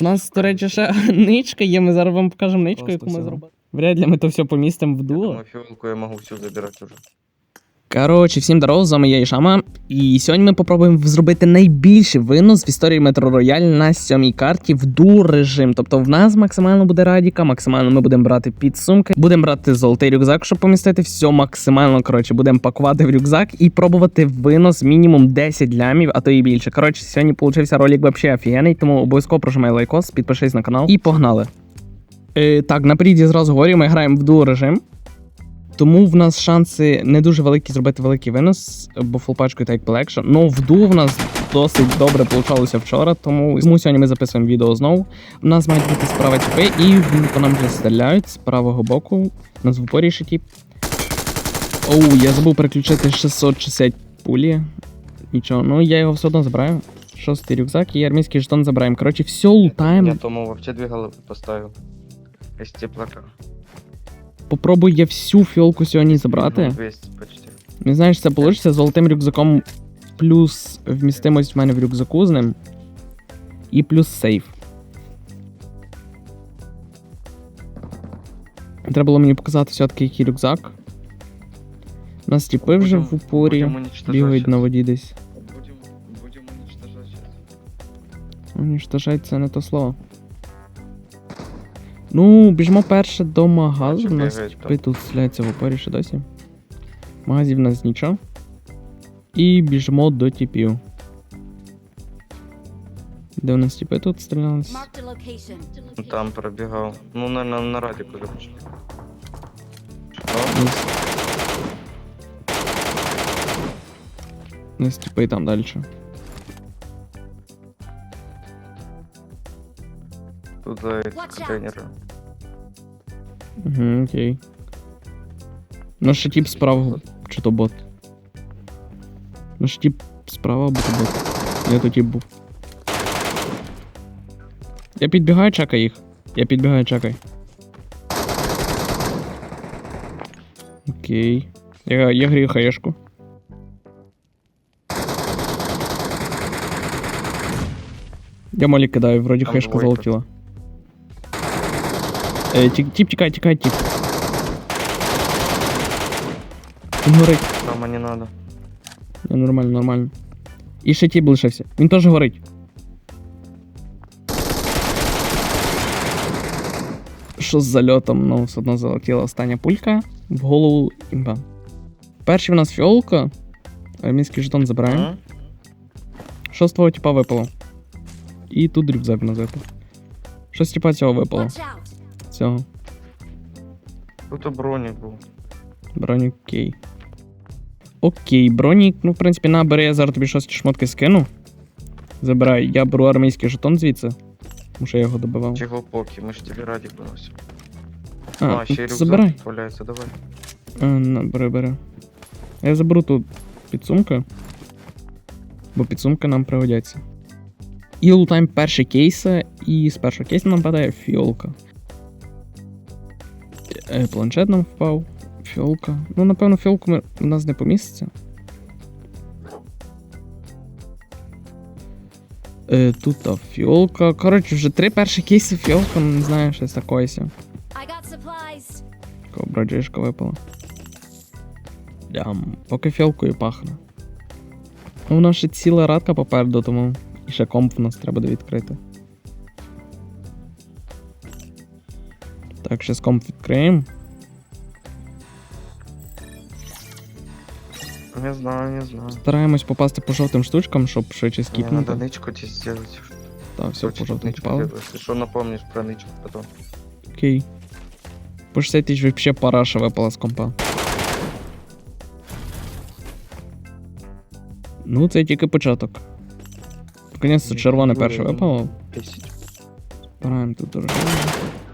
У нас, до речі, ще ничка є, ми зараз вам покажемо ничку, Просто яку ми зробили. Вряд ли ми то все помістимо в Я дуо. думаю, фіолку я можу всю забирати уже. Коротше, всім здорово, з вами я Ішама. І сьогодні ми попробуємо зробити найбільший винос в історії Metro Royale на сьомій карті в ду режим. Тобто в нас максимально буде радіка, максимально ми будемо брати підсумки, будемо брати золотий рюкзак, щоб помістити все максимально. Коротше, будемо пакувати в рюкзак і пробувати винос мінімум 10 лямів, а то і більше. Коротше, сьогодні получився ролик вообще офігенний, тому обов'язково прожимай лайкос, підпишись на канал і погнали. Е, так, наперед я зразу говорю, ми граємо в дуо режим. Тому в нас шанси не дуже великі зробити великий винос, бо фулпачкою так полегше. Ну, вду в нас досить добре получалося вчора, тому, тому сьогодні ми записуємо відео знову. У нас мають бути справа тіпи, і в- по нам вже стріляють з правого боку. На звупорі ще тіп. Оу, я забув переключити 660 пулі. Нічого, ну я його все одно забираю. Шостий рюкзак і армійський жетон забираємо. Коротше, все Я лутаємо. тому вообще дві голови поставив. Із теплака. Попробую я всю фіолку сьогодні забрати. Ну, 200 почти. Не знаєш, це вийде золотим рюкзаком плюс вмістимость в мене в рюкзаку з ним. І плюс сейф. Треба було мені показати все-таки який рюкзак. У нас тіпи вже в упорі. Бігають на воді десь. Будемо, уничтожати щас. Це не то слово. Ну, біжмо перше до магазу. У нас типи тут стріляються в упорі ще досі. В магазі в нас нічого. І біжмо до тіпів. Де у нас тіпи тут стрілялись? Ну, Там пробігав. Ну, на, на, радіку започав. У нас тіпи там далі. Тут за Watch out. контейнери. Угу, окей. Ну, ще тіп справа, чи то бот. Ну, ще тіп справа, або то бот. Я то тіп був. Я підбігаю, чекай їх. Я підбігаю, чекай. Окей. Я, я грію хаєшку. Я молі кидаю, вроді Там хаєшка двойка. залетіла. Е, тіп, тікай, тікай, тіп. Він горить. Нам не надо. Не, нормально, нормально. І ще тіп лишився. Він теж горить. Що з зальотом? Ну, все одно залетіла остання пулька в голову імба. Перший в нас фіолка. Армійський жетон забираємо. М? Що з твого типа випало? І тут нас випав. Що з типа цього випало? Цього. Тут бронік був. Бронік окей. Окей, бронік, ну, в принципі, на, бери, я зараз тобі щось шмотки скину. Забирай, я беру армійський жетон звідси. Тому що я його добивав. Чого поки, ми ж тобі радік виносимо. А, А, ще й ну, рюкзак забирай. валяється, давай. А, на, бери, бери. Я заберу тут підсумки. Бо підсумки нам пригодяться. І лутаємо перші кейси, і з першого кейсу нам падає фіолка. Е, Планшет нам впав. Фіолка. Ну, напевно, фіолку ми, у нас не поміститься. Е, тут та фіолка. Коротше, вже три перші кейси фіолка, ну не знаю, щось такоїся. Кобраджишка випала. Дям. Поки фіалкою пахне. Ну, у нас ще ціла радка попереду, тому і ще комп в нас треба відкрити. Так, ще з комп відкриємо. Не знаю, не знаю. Стараємось попасти по жовтим штучкам, щоб швидше Мне надо скіпнути. нычку тебе сделать. Так, все, по жовтим нычку попали. делать. Если что, напомнишь про нычку потом. Окей. По 60 тисяч вообще параша випала з компа. Ну, це тільки початок. Наконець-то червоне перше випало. 10. Збираємо тут дорожню.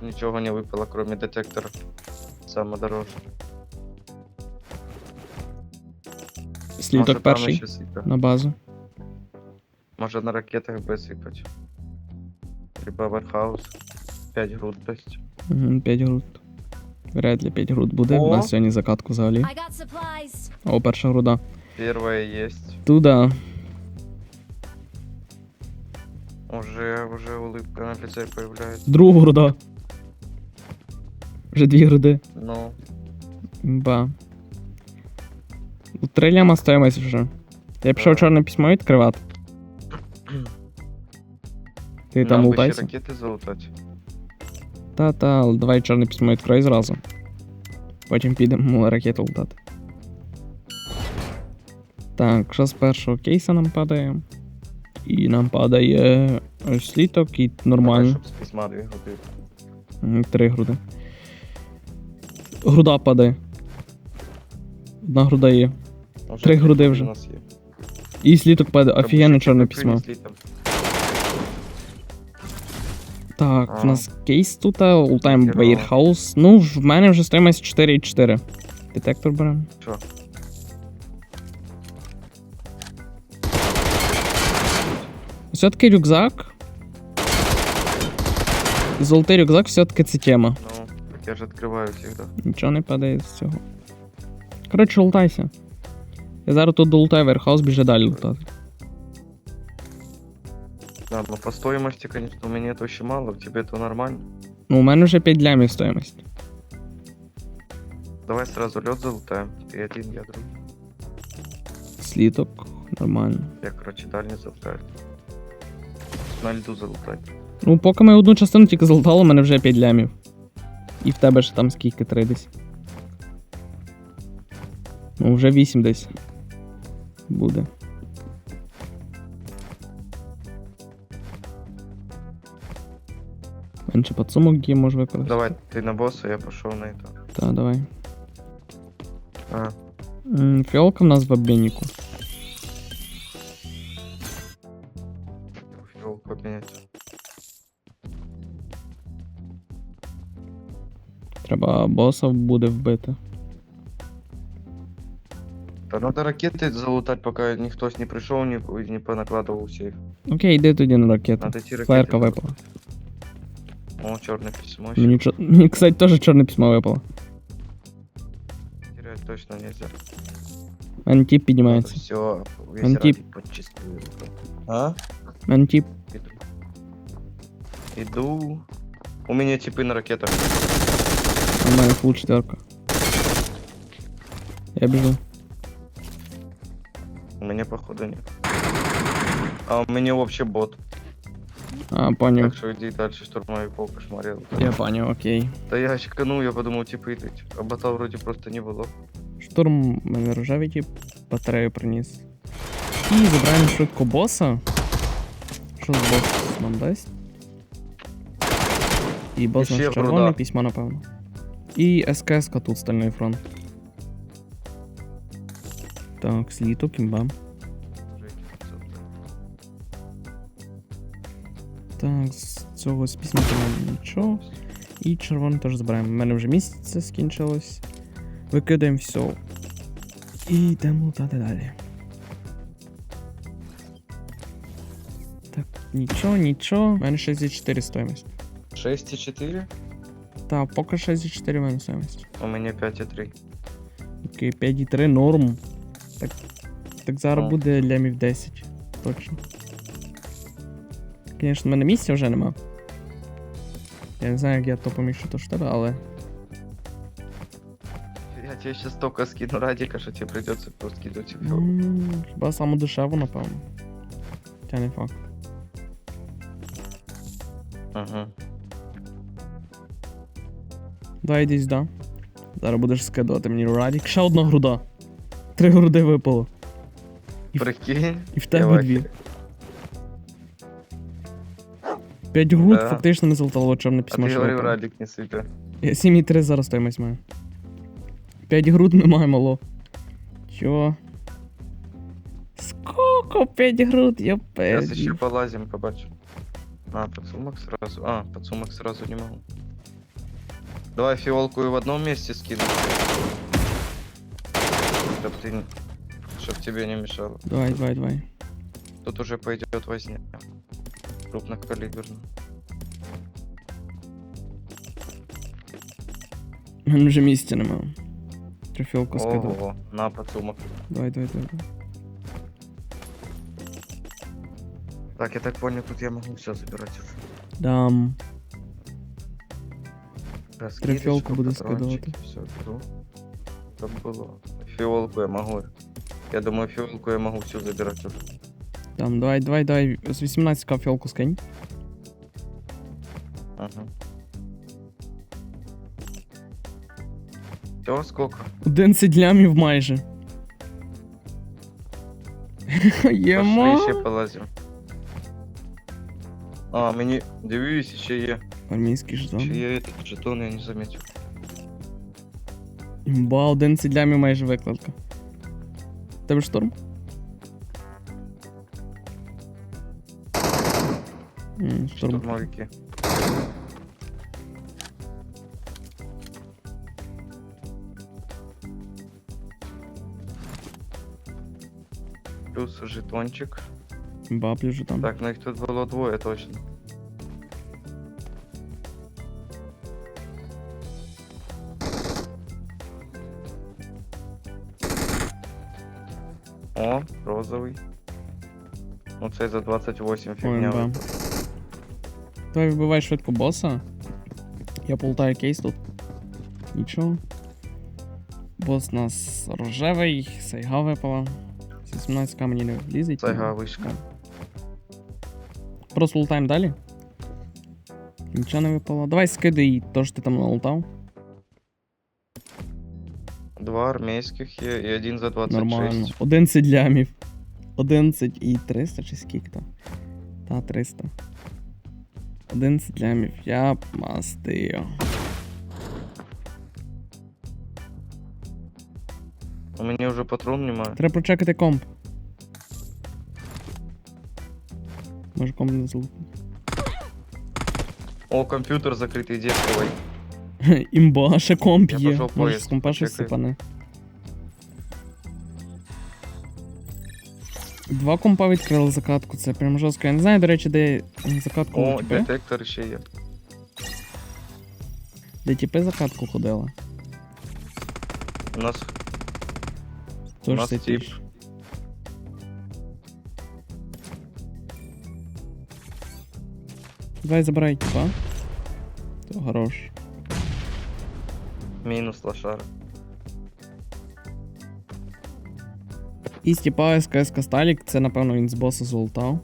Ничего не выпало, кроме детектора. Самое дорожное. Слідок там перший еще сыпать. на базу. Может на ракетах бы сыпать. Либо вархаус. 5 груд десь. Угу, 5 груд. Вряд ли 5 груд буде. У О! нас сьогодні закатку взагалі. I got supplies. О, перша груда. Первая есть. Туда. Уже уже улыбка на лице появляется. Другу груда. Вже дві груди. Ну, Ба. У три ляма стоїмось вже. Я пішов чорне письмо відкривати. Ти там лутайся? ракети залутати. Та-та, давай чорне письмо відкрой зразу. Потім підемо ракету лутати. Так, що з першого кейса нам падає? І нам падає сліток і нормально. Три груди. Груда падає. Одна груда є. Уже Три груди у вже. нас є. І сліток падає. Офігенне чорне письмо. Так, А. в нас кейс тут, Ultime Хірово. Warehouse. Ну, в мене вже стоїмость 4,4. Детектор беремо. Що? Все-таки рюкзак. Золотий рюкзак все-таки це тема Ну, так я ж відкриваю завжди. Нічого не падає з цього. Коротше, лутайся. Я зараз тут долутаю Warehouse, біжи далі лутати. Да, ну по стоимости, конечно, у меня это очень мало, в тебе это нормально. Ну, у мене вже 5 лямів стоїмость. Давай сразу лед залутаем. Ты один, я другой. Сліток. Нормально. Я, короче, дальний залутаю. На льду залутать. Ну, поки ми одну частину тільки залутали, у мене вже 5 лямів. І в тебе ще там скільки 3 десь. Ну, вже 8 десь. Буде. Менше підсумок є, може використати. Давай, ты на босса, я пошел на это. Так, давай. А, М, Фіолка в нас в обміннику. Треба боса буде вбити. Да надо ракеты залутать, пока никто не пришел, не, не понакладывал сейф. Окей, йди тоді на ракету. Надо идти ракеты. Флерка залутать. випала. О, черное письмо. Мені, чо- мені, кстати, теж чорне письмо випало. Терять точно нельзя. Мене тіп піднімається. Все, весь Антип. радик подчистую. А? Мене тіп. Иду. Иду. У меня типы на ракетах. У мене фул четверка. Я біжу. У меня походу нет. А у меня вообще бот. А, поняв. Так что иди дальше штурмовиков кошмарил. Я поняв, окей. Да я очканул, я подумал, типа идут. А бота вроде просто не было. Штурм у мене рожевий тіп, батарею приніс. І забираємо швидко боса. Що з бос нам дасть? І бос І наш ще червоне бруда. письмо, напевно. І СКС тут стальний фронт. Так, сліток, кімба. Так, з цього з письма немає нічого. І червоне теж забираємо. У мене вже місяця скінчилось. Викидаємо все. І йдемо лутати далі. Так, нічого, нічого. У мене 64 стоїмость. 6,4? Та, поки 64 в мене стоїмость. У меня 5,3. Окей, 5,3 норм. Так, так зараз О. буде лямів 10. Точно. Звісно, в мене місця вже нема. Я не знаю, як я то поміщу то ж тебе, але. Я тебе сейчас столько скину радика, что тебе придется просто кидать всё. м, Хіба саму дешеву, напевно. Хоча не факт. Ага. Давай йди сюди. Зараз будеш скидувати мені радік. Ще одна груда. Три груди випало. І в- Прикинь. І в тебе дві. П'ять груд Да. фактично не золотало чорне А письмо. ты що говорил, випало. радик не сыпя. Я 7,3 зараз стоїмось маю. 5 груд ми маємо ло. Чого? Сколько 5 груд, я еще перді. полазим, побачим. А, подсумок сразу. А, подсумок сразу не могу. Давай фиолку и в одном месте скину. Чтоб ты... не- Чтоб тебе не мешало. Давай, давай, давай. Тут уже пойдет возня. Крупнокалиберно. У мене вже місця немає. Трофілку скидав. Ого, на подсумок. Давай, давай, давай. давай. Так, я так понял, тут я могу все забирать уже. Дам. Раскидочку, фиолку буду патрончики, Все беру. Как было. Фиолку я могу. Я думаю, фиолку я могу всю забирать уже. Дам, давай, давай, давай. З 18 фіолку скинь. Ага. Все, сколько? 11 лямів майже. Єма. Пошли ще полазим. А, мені, дивись, ще є. Армійський Ще жетон. є этот жетон, я не заметил. Імба, 11 лямів майже викладка. Тебе шторм? М, Шторм. Штурмовики. Плюс жетончик. Імба, плюс жетон. Так, ну їх тут було двоє точно. О, розовий. Оце за 28 Ой, фігня. імба. Давай швидко боса. Я полутаю кейс тут. Нічого. Бос у нас рожевий, сайга випала. З 18 мені не влізить. Сайга вишка. Просто лутаємо далі. Нічого не випало. Давай скидай то, що ти там налутав. Два армейських є і один за 26. Нормально. 11 лямів. 11 і 300 чи скільки там? Та 300. 11 лямів. Я б мастив. У мене вже патрон немає. Треба прочекати комп. Може комп не злутати. О, комп'ютер закритий, де твой? Імба, ще комп Я є. пішов Може поїзд, з компа щось почекай. сипане. Два компа відкрили закатку, це прям жорстко. Я не знаю, до речі, де закатку О, детектор ще є. Де тіпи закатку ходили. У нас, у Тож нас це тип. Давай забирай тіпа. То хорош. Мінус лошара. І з тіпа СКС Касталік, це напевно він з боса золотав.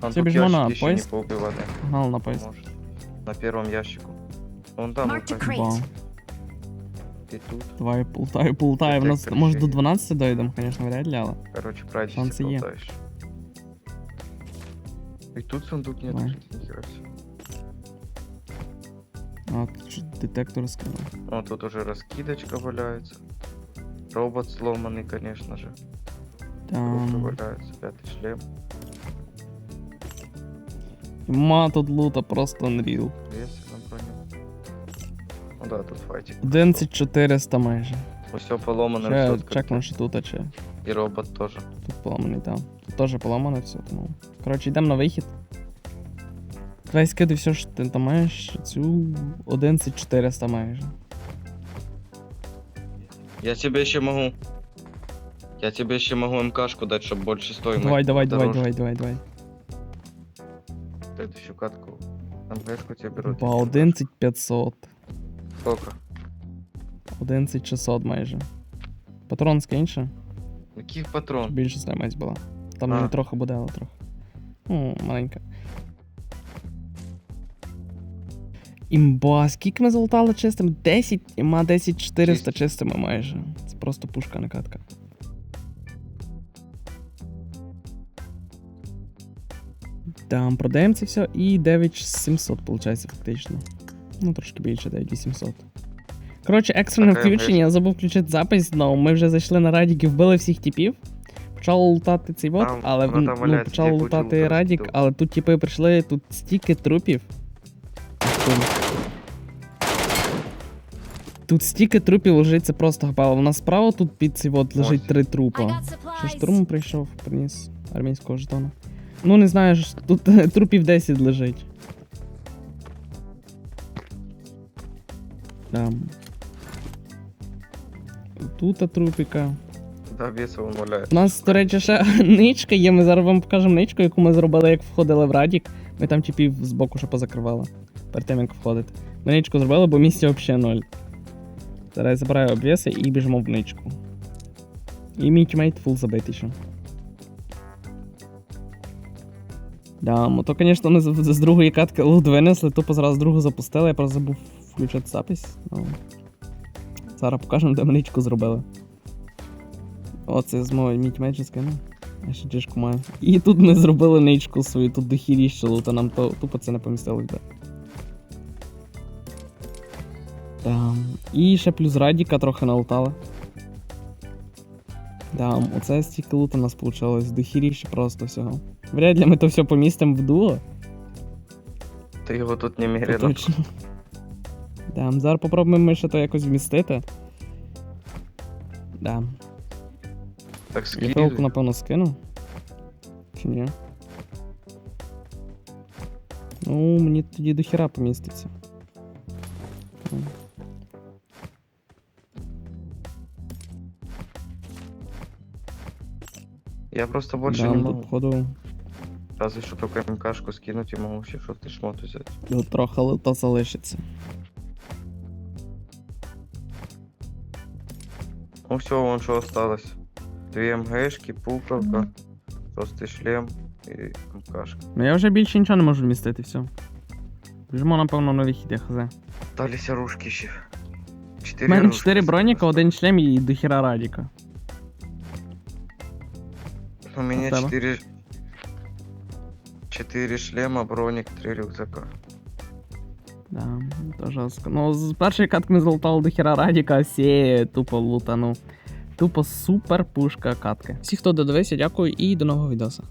А Все, тут біжимо на ящики ще не поїзд. поубивані. Гнал на поїзд. Может. На первом ящику. Вон там Mark the вот crate. Бам. и тут. Давай, полтаю, полтаю. У нас Детектор може ще до є. 12 дойдемо, конечно, вряд ли, але. Короче, пройдись Шансы и е. болтаешь. И тут сундук нет, Давай. кстати, нихера себе. А, тут що детектор скинув. О, тут уже раскидочка валяется. Робот сломанный, конечно же. Руки Там. валяются, пятый шлем. Ма тут лута просто unreal. Весы на броню. Ну да, тут файтик. 11400 майже. Все поломано, все Ще открыто. чекну, що тут, а чи. И робот тоже. Тут поламаний, там. Тут теж поламане все, тому. Коротше, йдемо на вихід. Давай скидай все, що ти там маєш. Цю 11400 майже. Я тебе еще могу. Я тебе еще могу МКшку дать, чтобы больше стоимость. Давай, давай, давай, давай, давай, давай. Следующую катку. МКшку тебе беру. Ба, 11500. Сколько? 11600 майже. Патрон скинь Щоб патрон? більше стоїмость була. Там А. не трохи буде, але трохи. Ну, маленька. Імба, скільки ми залутали чистими? 10, іма 10400 чистими майже. Це просто пушка не катка. Там продаємо це все і 9700, виходить, фактично. Ну, трошки більше, 9800. Коротше, екстрене включення, я забув включити запис знову. Ми вже зайшли на радік і вбили всіх типів. Почали лутати цей вот, Там- але вона в- там ну, валяється, почали де лутати лута радік, розкидав. але тут типи прийшли, тут стільки трупів. Тут, тут стільки трупів лежить, це просто гапало. У нас справа тут під цей вот лежить Ось. три трупа. supplies. штурм прийшов, приніс армійського жетона. Ну, не знаю, ж, тут трупів 10 лежить. Там. Тут трупіка. Да, он. У нас, до речі, ще ничка є. Ми зараз вам покажемо ничку, яку ми зробили, як входили в Радік. Ми там типів з боку ще позакривали. Перед тим, як входити. Ми ничку зробили, бо місця взагалі ноль. Зараз я забираю обвіси і біжимо в ничку. І мій тімейт фул забитий ще. Да, ну то, звісно, ми з, з другої катки лут винесли, тупо зараз другу запустили, я просто забув включити запись. Ну, зараз покажемо, де ми ничку зробили. Оце з мого мій тімейт. Я ще джишку маю. І тут ми зробили ничку свою, тут дохіріще лута, нам то, тупо це не помістилось би. Там. І ще плюс радіка трохи налутали. Да, оце стільки лута у нас вийшло. Дохіріще просто всього. Вряд ли ми то все помістимо в дуо. Ты его тут то немерено. точно. Да, зараз попробуємо ми ще то якось вмістити. Да. Так Я пилку, напевно, скину. Чи ні? Ну, мені тоді до хіра поміститься. Ну, Я просто больше да, не тут, могу. походу, Разве что только МКшку скинуть и могу вообще что-то шмот взять. тут трохи лита залишиться. Ну все, вон что осталось. Две МГшки, пуковка, простый шлем и МКшка. Ну я вже більше нічого не можу вмістити, все. Біжимо, напевно, на вихід, я хз. Остались оружки еще. У Четыре мене оружки 4 броніка, осталось. один шлем і до хіра радіка. У меня А в тебе? четыре... Четыре шлема, броник, три рюкзака. Да, то жорстко. Ну, з першої катки ми залутали до хіра радіка, всі тупо лутану. Тупо супер пушка катки. Всі, хто додивився, дякую і до нового відоса.